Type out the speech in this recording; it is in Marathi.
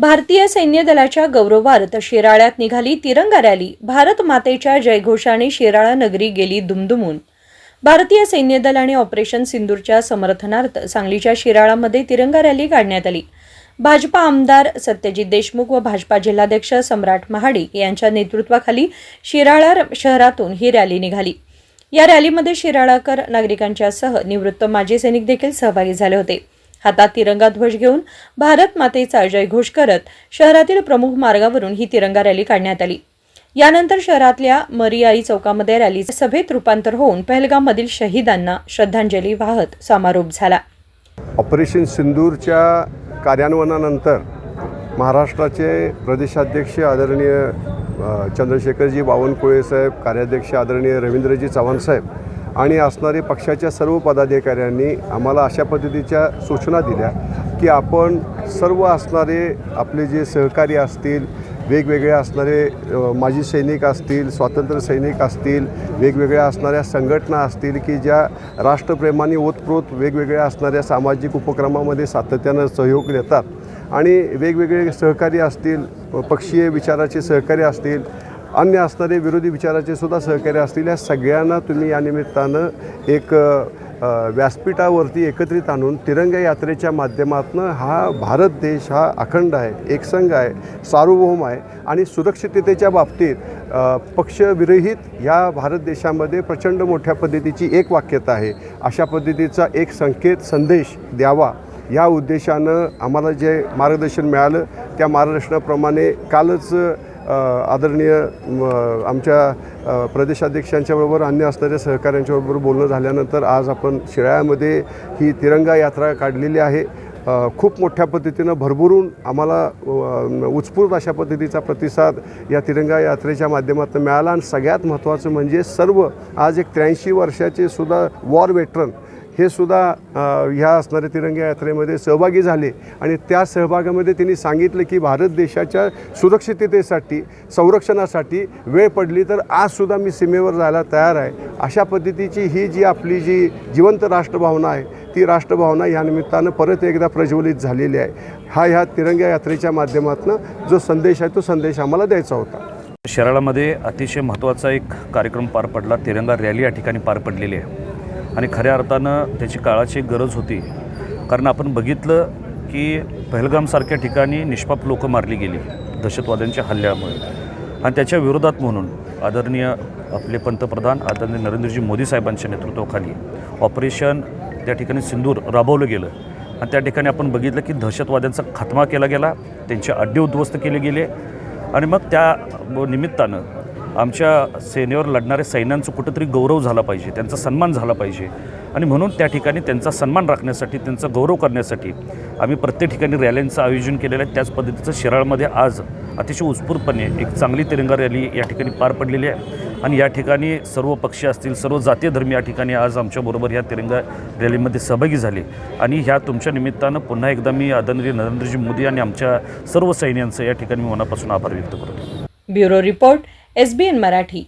भारतीय सैन्य दलाच्या गौरवार्थ शिराळ्यात निघाली तिरंगा रॅली. भारत मातेच्या जयघोषाने शिराळा नगरी गेली दुमदुमून. भारतीय सैन्य दल आणि ऑपरेशन सिंदूरच्या समर्थनार्थ सांगलीच्या शिराळामध्ये तिरंगा रॅली काढण्यात आली. भाजपा आमदार सत्यजित देशमुख व भाजपा जिल्हाध्यक्ष सम्राट महाडिक यांच्या नेतृत्वाखाली शिराळा शहरातून ही रॅली निघाली. या रॅलीमध्ये शिराळाकर नागरिकांच्यासह निवृत्त माजी सैनिक देखील सहभागी झाले होते. हातात तिरंगा ध्वज घेऊन भारत मातेचा जयघोष करत शहरातील प्रमुख मार्गावरून ही तिरंगा रॅली काढण्यात आली. यानंतर शहरातल्या मरियाई चौकामध्ये रॅलीचे सभेत रूपांतर होऊन पहलगाममधील शहीदांना श्रद्धांजली वाहत समारोप झाला. ऑपरेशन सिंदूरच्या कार्यान्वयनानंतर महाराष्ट्राचे प्रदेशाध्यक्ष आदरणीय चंद्रशेखरजी बावनकुळे साहेब कार्याध्यक्ष आदरणीय रवींद्रजी चव्हाण साहेब आणि असणारे पक्षाच्या सर्व पदाधिकाऱ्यांनी आम्हाला अशा पद्धतीच्या सूचना दिल्या की आपण सर्व असणारे आपले जे सहकारी असतील वेगवेगळे असणारे माजी सैनिक असतील स्वातंत्र्य सैनिक असतील वेगवेगळ्या असणाऱ्या संघटना असतील की ज्या राष्ट्रप्रेमाने ओतप्रोत वेगवेगळ्या असणाऱ्या सामाजिक उपक्रमामध्ये सातत्यानं सहयोग देतात. आणि वेगवेगळे सहकारी असतील पक्षीय विचाराचे सहकारी असतील अन्य असणारे विरोधी विचाराचे सुद्धा सहकार्य असतील या सगळ्यांना तुम्ही या निमित्तानं एक व्यासपीठावरती एकत्रित आणून तिरंगा यात्रेच्या माध्यमातून हा भारत देश हा अखंड आहे एकसंघ आहे सार्वभौम आहे आणि सुरक्षिततेच्या बाबतीत पक्षविरहित या भारत देशामध्ये प्रचंड मोठ्या पद्धतीची एक वाक्यता आहे. अशा पद्धतीचा एक संकेत संदेश द्यावा. या उद्देशानं आम्हाला जे मार्गदर्शन मिळालं त्या मार्गदर्शनाप्रमाणे कालच आदरणीय म, आमच्या प्रदेशाध्यक्षांच्याबरोबर अन्य असणाऱ्या सहकाऱ्यांच्याबरोबर बोलणं झाल्यानंतर आज आपण शिराळ्यामध्ये ही तिरंगा यात्रा काढलेली आहे. खूप मोठ्या पद्धतीनं भरभरून आम्हाला उत्स्फूर्त अशा पद्धतीचा प्रतिसाद या तिरंगा यात्रेच्या माध्यमातून मिळाला. आणि सगळ्यात महत्त्वाचं म्हणजे सर्व आज एक त्र्याऐंशी वर्षाचे सुद्धा वॉर वेटरन हे सुद्धा ह्या असणाऱ्या तिरंगा यात्रेमध्ये सहभागी झाले आणि त्या सहभागामध्ये त्यांनी सांगितलं की भारत देशाच्या सुरक्षिततेसाठी संरक्षणासाठी वेळ पडली तर आजसुद्धा मी सीमेवर जायला तयार आहे. अशा पद्धतीची ही जी आपली जी जिवंत राष्ट्रभावना आहे ती राष्ट्रभावना या निमित्तानं परत एकदा प्रज्वलित झालेली आहे. हा ह्या तिरंगा यात्रेच्या माध्यमातून जो संदेश आहे तो संदेश आम्हाला द्यायचा होता. शराळामध्ये अतिशय महत्त्वाचा एक कार्यक्रम पार पडला. तिरंगा रॅली या ठिकाणी पार पडलेली आहे. आणि खऱ्या अर्थानं त्याची काळाची गरज होती. कारण आपण बघितलं की पहलगामसारख्या ठिकाणी निष्पाप लोकं मारली गेली दहशतवाद्यांच्या हल्ल्यामुळे. आणि त्याच्या विरोधात म्हणून आदरणीय आपले पंतप्रधान आदरणीय नरेंद्रजी मोदी साहेबांच्या नेतृत्वाखाली ऑपरेशन त्या ठिकाणी सिंदूर राबवलं गेलं. आणि त्या ठिकाणी आपण बघितलं की दहशतवाद्यांचा खात्मा केला गेला त्यांचे अड्डे उद्ध्वस्त केले गेले. आणि मग त्या निमित्तानं आमच्या सेनेवर लढणाऱ्या सैन्यांचं कुठंतरी गौरव झाला पाहिजे त्यांचा सन्मान झाला पाहिजे. आणि म्हणून त्या ठिकाणी त्यांचा सन्मान राखण्यासाठी त्यांचा गौरव करण्यासाठी आम्ही प्रत्येक ठिकाणी रॅलींचं आयोजन केलेलं आहे. त्याच पद्धतीचं शिराळमध्ये आज अतिशय उत्स्फूर्तपणे एक चांगली तिरंगा रॅली या ठिकाणी पार पडलेली आहे. आणि या ठिकाणी सर्व पक्षी असतील सर्व जातीय धर्मी या ठिकाणी आज आमच्याबरोबर या तिरंगा रॅलीमध्ये सहभागी झाले. आणि ह्या तुमच्या निमित्तानं पुन्हा एकदा मी आदरणीय नरेंद्रजी मोदी आणि आमच्या सर्व सैन्यांचं या ठिकाणी मनापासून आभार व्यक्त करतो. Bureau report S B N Marathi.